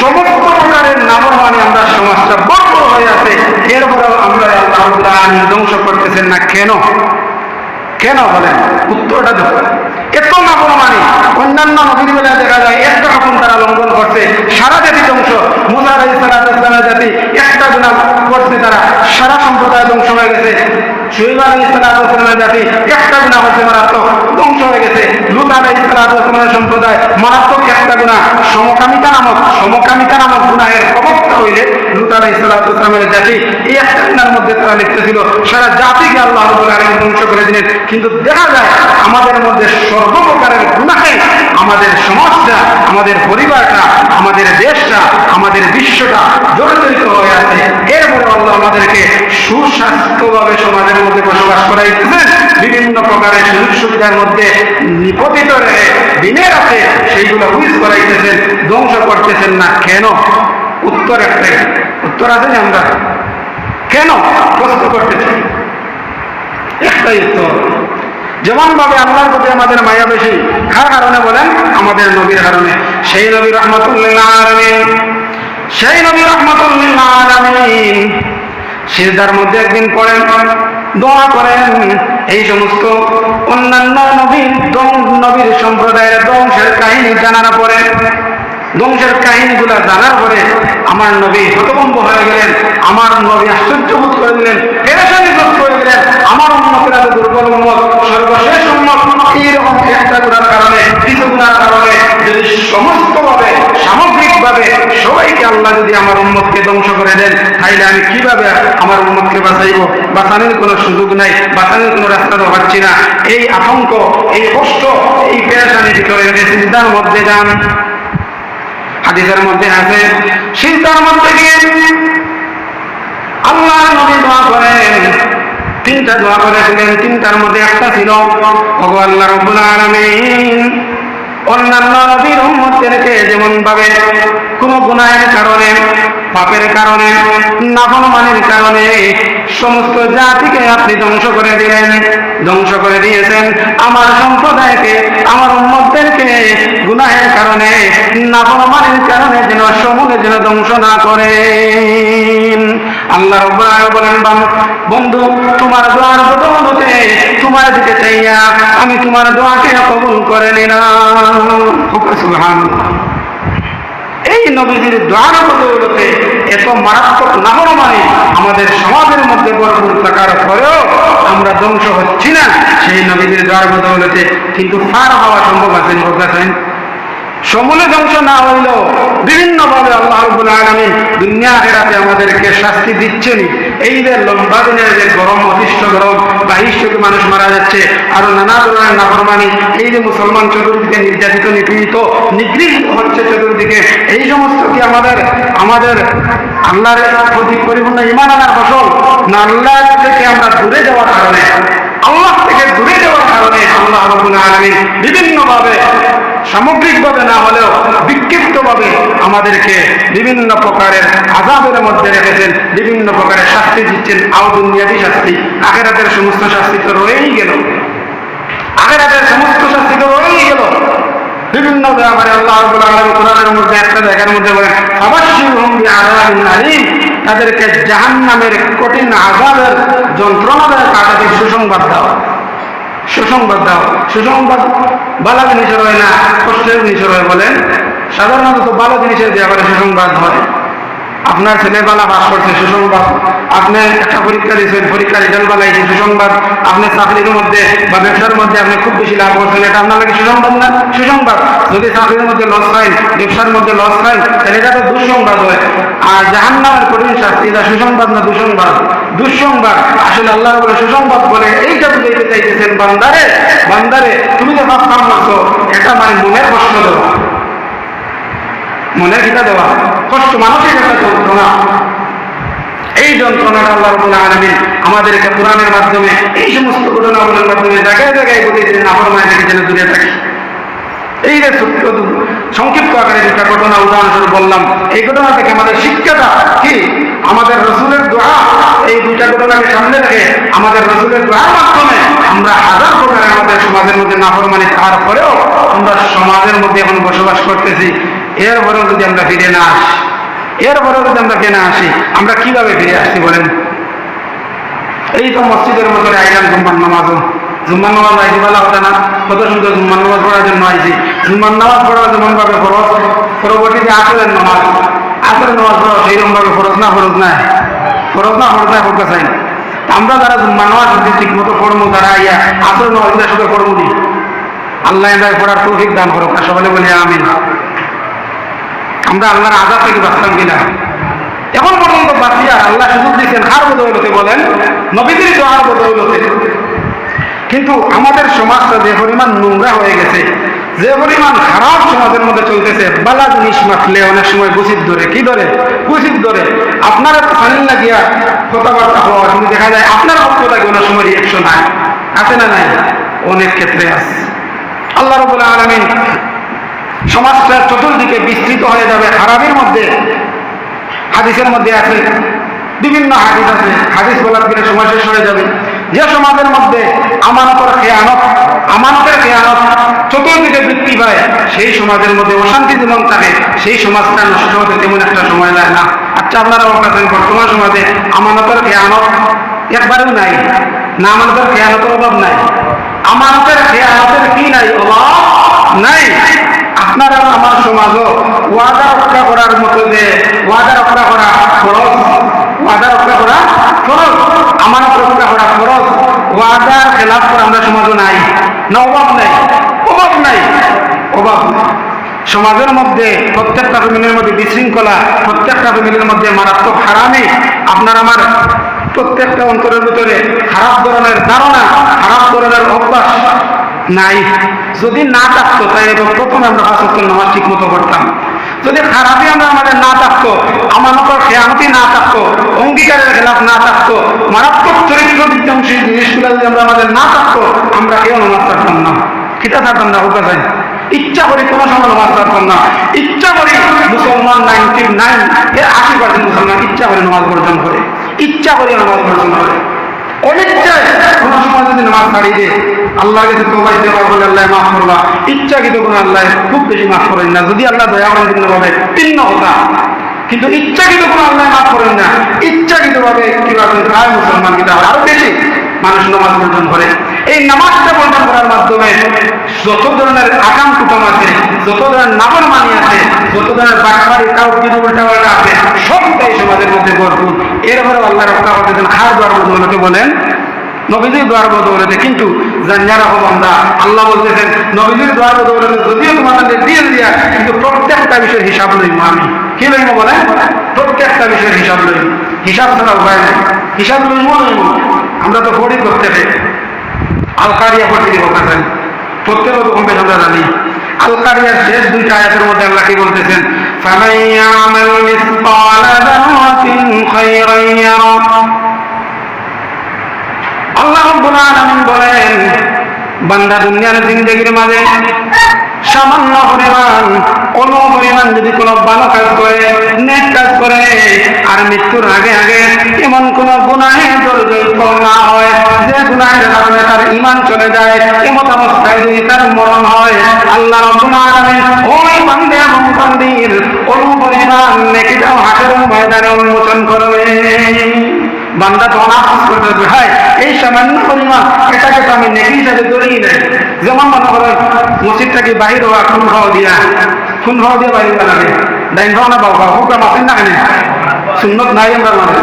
সমস্ত প্রকারের নামরমানি আমরা সমাজটা বড় হয়ে আছে। এরপরেও আমরা আল্লাহ ধ্বংস করতেছেন না কেন? কেন বলেন? উত্তরটা দেখো এত নাফরমানি অন্যান্য নদীর বেলায় দেখা যায়, একটা রকম তারা লঙ্ঘন করছে। সারা জাতি ধ্বংস। মুসা আলাই সালামের জাতি একটা গুণা করছে তারা। সারা সম্প্রদায় ধ্বংস হয়ে গেছে। শহীদ আলাই সালামের জাতি একটা গুণা হচ্ছে মারাত্মক। ধ্বংস হয়ে গেছে। লুত আলাই সালামের সম্প্রদায় মারাত্মক একটা গুণা। সমকামিতা নামক সমকামিতা নামক গুণাহের প্রবক্তা হইলে লুত আলাই সালামের জাতি। এই একটা গুণার মধ্যে তারা লিখতেছিল সারা জাতিকে আল্লাহ রাব্বুল ধ্বংস করে দিলেন। কিন্তু দেখা যায়, আমাদের মধ্যে সর্বপ্রকারের গুণাহে আমাদের সমাজটা, আমাদের পরিবারটা, আমাদের দেশটা, আমাদের বিশ্বটা জড়িত হয়ে আছে। এরপরে আল্লাহ আমাদেরকে সুস্বাস্থ্যভাবে সমাজের মধ্যে বসবাস করাইতেছেন। বিভিন্ন প্রকারের সুযোগ সুবিধার মধ্যে নিপতিত দিনের আছে সেইগুলো উইজ করাইতেছেন, ধ্বংস করতেছেন না। কেন? উত্তর একটাই। উত্তর আছে আমরা কেন প্রশ্ন করতেছি? একটাই উত্তর। যেমন ভাবে আল্লাহর প্রতি আমাদের মায়া বেশি, কার কারণে বলেন? আমাদের নবীর কারণে। সেই নবী রহমতুল্লাহ আলমিন। সেই নবী রহমতুল্লাহ আলমিন। সিজদার মধ্যে একদিন পড়েন দোয়া করেন। এই সমস্ত অন্যান্য নবীর নবীর সম্প্রদায়ের ধ্বংসের কাহিনী জানার পরে ধ্বংসের কাহিনীগুলো জানার পরে আমার নবী হতভম্ব হয়ে গেলেন, আমার নবী আশ্চর্য বোধ করে দিলেন, পেরেশানি বোধ করে দিলেন, আমার উন্মতের এত দুর্বল উন্মত সর্বশেষ উন্মত এইরকম একটা করার কারণে সামগ্রিকভাবে সবাইকে আল্লাহ যদি আমার উন্মতকে ধ্বংস করে দেন, তাইলে আমি কীভাবে আমার উন্মতকে বাঁচাইব? বাঁচানোর কোনো সুযোগ নাই, বাঁচানোর কোনো রাস্তা তো পাচ্ছি না। এই আতঙ্ক, এই কষ্ট, এই পেরেশানির ভিতরে চিন্তার মধ্যে যান। হাদিসের মধ্যে আছে, সিজদার মধ্যে গিয়ে আল্লাহ নবী দোয়া করেন। তিনটা দোয়া করেছিলেন, তিনটার মধ্যে একটা ছিল ভগবান আল্লাহ রব্বুল আলামিন অন্যান্য নবীর উম্মতদেরকে যেমন ভাবে কোন গুনাহের কারণে, পাপের কারণে, নাফরমানির কারণে সমস্ত জাতিকে আপনি ধ্বংস করে দিলেন, ধ্বংস করে দিয়েছেন। আমার সম্প্রদায়কে, আমার উম্মতদেরকে গুনাহের কারণে, নাফরমানির কারণে যেন সমূলে যেন ধ্বংস না করেন আল্লাহ বলেন, বান- বন্ধু, তোমার দোয়ার বদৌলতে তোমার দিকে চাইয়া, আমি তোমার দোয়াকে কবুল করে নিলাম। এই নবীজির দোয়ার বদৌলতে এত মারাত্মক নামর মানে আমাদের সমাজের মধ্যে ভরপুর থাকার পরেও আমরা ধ্বংস হচ্ছি না। সেই নবীজির দোয়ার বদৌলতে কিন্তু ফার হওয়া সম্ভব আছে সমূলে ধ্বংস না হইলেও বিভিন্নভাবে আল্লাহ রব্বুল আলামিন দুনিয়া আখেরাতে আমাদেরকে শাস্তি দিচ্ছেন। এই যে লম্বা দিনের যে গরম, অতিষ্ঠ গরম বাহিষ্ঠকে মানুষ মারা যাচ্ছে, আরও নানা ধরনের নাফরমানি, এই যে মুসলমান চতুর্দিকে নির্যাতিত, নিপীড়িত, নিগৃহীত হচ্ছে চতুর্দিকে, এই সমস্ত কি আমাদের আমাদের আল্লাহর প্রতি পরিপূর্ণ ইমান আনার ফসল? না, আল্লাহ থেকে আমরা দূরে যাওয়ার কারণে, আল্লাহ থেকে দূরে যাওয়ার কারণে আল্লাহ রব্বুল আলামিন বিভিন্নভাবে সামগ্রিকভাবে না হলেও বিক্ষিপ্তভাবে আমাদেরকে বিভিন্ন প্রকারের আজাবের মধ্যে রেখেছেন, বিভিন্ন প্রকারের শাস্তি দিচ্ছেন। আও দুনিয়াবি শাস্তি, আখেরাতের সমস্ত শাস্তি তো রয়েই গেল। আখেরাতের সমস্ত শাস্তি তো রয়েই গেল। বিভিন্ন ব্যাপারে আল্লাহ কোরআনের মধ্যে একটা জায়গার মধ্যে বলেন আবাশশিরহুম বিআযাবিন আলীম। তাদেরকে জাহান্নামের কঠিন আযাবের যন্ত্রণা দ্বারা তাদেরকে সুসংবাদ দাও। সুসংবাদ দাও। সুসংবাদ ভালো জিনিসের হয় না কষ্টের জিনিসের হয় বলেন। সাধারণত ভালো জিনিসের ব্যাপারে সুসংবাদ হয়। আপনার ছেলে বালা পাস করছে, সুসংবাদ। আপনি একটা পরীক্ষা দিয়েছেন, পরীক্ষা রেজাল্ট বালাইছে সুসংবাদ। আপনি চাকরির মধ্যে বা ব্যবসার মধ্যে আপনি খুব বেশি লাভ করছেন, এটা আপনার লাগে সুসংবাদ না? সুসংবাদ। যদি চাকরির মধ্যে লস হয়, ব্যবসার মধ্যে লস হয়, তাহলে এটা তো দুঃসংবাদ হয়। আর জাহান্নামের কঠিন শাস্তি, এটা সুসংবাদ না দুঃসংবাদ? দুঃসংবাদ। আসলে আল্লাহ বলে সুসংবাদ বলে, এইটা বুঝাইতে চাইতেছেন, বান্দারে বান্দারে, তুমি যে ভাব কাম করছ, এটা মানে মনের কষ্ট দেওয়া। মনের কিতা দেওয়া। কষ্ট মানসিক একটা আমাদেরকে কোরআনের মাধ্যমে, এই সমস্ত ঘটনাগুলোর মাধ্যমে জায়গায় জায়গায় বলে দিলেন নাফর মায় থেকে যেন দূরে থাকি এই যে ছোট্ট সংক্ষিপ্ত আকারে যেটা ঘটনা, উদাহরণস্বরূপ বললাম, এই ঘটনা থেকে আমাদের শিক্ষাটা কি? আমাদের রসুলের দোয়া, এই দুইটা ঘটনাকে সামনে রেখে আমাদের রসুলের দোয়ার মাধ্যমে আমরা হাজার প্রকারের আমাদের সমাজের মধ্যে নাফরমানি থাকার পরেও আমরা সমাজের মধ্যে এখন বসবাস করতেছি। এরপরেও যদি আমরা ফিরে না আসি, এরপরেও যদি আমরা ফিরে আসি, আমরা কীভাবে ফিরে আসছি বলেন? এই তো মসজিদের মতো আইলাম, জুম্মার নামাজও জুম্মার নামাজ আইসি বলা হতো না। কত সুন্দর জুম্মার নামাজ পড়ার জন্য আইসি জুম্মার নামাজ পড়া যেমন ভাবে ফরজ। পরবর্তীতে আসলেন নামাজ। আসলের নামাজ পড়া সেইরকম ভাবে ফরজ না, ফরজ নাই। ফরজ না, ফরজ নাই পড়তে চাই আমরা যারা জুম্মার নামাজ যদি ঠিক মতো পড়ব তারা আইয়া আসল নামাজ শুধু পড়ব নি, আল্লাহ এবার পড়ার তৌফিক দান আর সবাই বলি আমিন। আমরা আল্লাহর আজাদ থেকে বাঁচতাম কিনা? এখন পর্যন্ত বাঁচিয়া আল্লাহ সুযোগ দিচ্ছেন হার বদৌলতে বলেন নবীদের দোয়ার বদৌলতে। কিন্তু আমাদের সমাজটা যে পরিমাণ নোংরা হয়ে গেছে, যে পরিমাণ খারাপ সমাজের মধ্যে চলতেছে, বালা জিনিস মাখলে অনেক সময় গুছিত ধরে। কি ধরে? গুছিত ধরে। আপনারা ফানিল লাগিয়া কথাবার্তা হওয়া কিন্তু দেখা যায়, আপনার পক্ষ থাকে অনেক সময় রিয়েকশন হয়। আছে না নাই? অনেক ক্ষেত্রে আছে। আল্লাহ রবুল আলমিন সমাজটা চতুর্দিকে বিস্তৃত হয়ে যাবে, খারাপের মধ্যে। হাদিসের মধ্যে আছে, বিভিন্ন হাদিস আছে, হাদিস বলার দিনে সময় শেষ হয়ে যাবে। যে সমাজের মধ্যে আমানতের খেয়ানত আমানতের খেয়ানত চতুর্দিকে বৃদ্ধি পায়, সেই সমাজের মধ্যে অশান্তি যেমন থাকে, সেই সমাজটা নষ্ট হতে তেমন একটা সময় লাগে না। আচ্ছা আপনারা বলতেছেন বর্তমান সমাজে, আমানতের খেয়ানত একবারেও নাই, না আমানতের খেয়ানতের অভাব নাই। আমানতের খেয়ানতের কি নাই, অভাব নাই। আপনারা আমার সমাজও ওয়াদা রক্ষা করার মতো যে ওয়াদা রক্ষা করা খরচ ওয়াদা রক্ষা করা খরচ আমানত রক্ষা করা খরচ ওয়াদার খেলাফ করা আমরা সমাজও নাই। না, অভাব নাই। অভাব নাই। অভাব সমাজের মধ্যে প্রত্যেকটা ফ্যামিলির মধ্যে বিশৃঙ্খলা, প্রত্যেকটা ফ্যামিলির মধ্যে মারাত্মক হারামি, আপনার আমার প্রত্যেকটা অন্তরের ভিতরে খারাপ ধরনের ধারণা, খারাপ ধরনের অভ্যাস নাই। যদি না থাকতো তাই এবং প্রথমে আমরা হাসপাতাল নামাজ ঠিক মতো করতাম যদি খারাপই আমরা আমাদের না থাকতো আমানত খেয়ামতি না থাকতো, অঙ্গীকারের খেলাফ না থাকতো মারাত্মক চরিত্র বিধ্বংসী জিনিসগুলো যদি আমরা আমাদের না থাকতো, আমরা কেউ নামাজ পারতাম না। কিতা থাকতাম না ওটা যাই ইচ্ছা করি কোনো সময় নামাজ পারতাম না। ইচ্ছা করি মুসলমান নাইনটি নাইন এর আশি পার্সেন্ট মুসলমান ইচ্ছা করে নামাজ বর্জন করে। ইচ্ছা করে নামাজ বর্জন করে। যদি আল্লাহ মাফ খুব বেশি মাফ করেন না। যদি দয়া ভাবে কিন্তু করেন না। কীভাবে প্রায় মুসলমান কিনা আরও বেশি। মানুষ নামাজ বর্জন করে। এই নামাজটা বর্জন করার মাধ্যমে যত ধরনের আকাম কুটম আছে, যত ধরনের নাবর মানি আছে, যত ধরনের বাড়াবাড়ি কাউ উল্টা পাল্টা আছে, সবটাই সমাজের মধ্যে ভরপুর। এরপরে আল্লাহ রক্ষা করতেছেন খার দোয়ার বদলতে বলেন? নবীজির দোয়ার বদৌলতে কিন্তু জানিয়া রাখো বান্দা, আল্লাহ বলতেছেন, নবীজির দোয়ার বদৌলতে যদিও তোমাদের দিয়ে দিয়া, কিন্তু প্রত্যেকটা বিষয়ের হিসাব লইব আমি। কি লইব বলে প্রত্যেকটা বিষয়ের হিসাব লইব হিসাব ছাড়া উপায় নেই। হিসাব লইব আমরা তো পড়ি প্রত্যেকে আলকারিয়া বলতেছেন। প্রত্যেক রকম বেশ আমরা জানি। আলকারিয়ার শেষ দুইটা আয়াতের মধ্যে আল্লাহ কি বলতেছেন? জিন্দগির মাঝে সামান্য পরিমাণ, কোনো পরিমাণ যদি কোনো ভালো কাজ করে, নেক কাজ করে, আর মৃত্যুর আগে আগে এমন কোন গুনাহে জড়িত না হয়। যে গুনাহের কারণে তার ইমান চলে যায় এমন অবস্থায় যদি তার মরণ হয়, আল্লাহ রব্বুল আলামিন ওই বান্দে এবং বান্দির কোন পরিমাণ নেকিটাও হাতের ময়দানে উন্মোচন করবে। বান্দা আফসোস করতে ভাই, এই সামান্য পরিমাণ, এটাকে তো আমি নেকি হিসাবে ধরেই নেই। যেমন মনে করেন মসজিদটাকে বাহির হওয়া, খুন দিয়া? খুন খাওয়া দিয়ে বাহির বানাবে ডাইন না বাবা হুকাম আছেন না কেন সুন্নত নাই আমরা মানে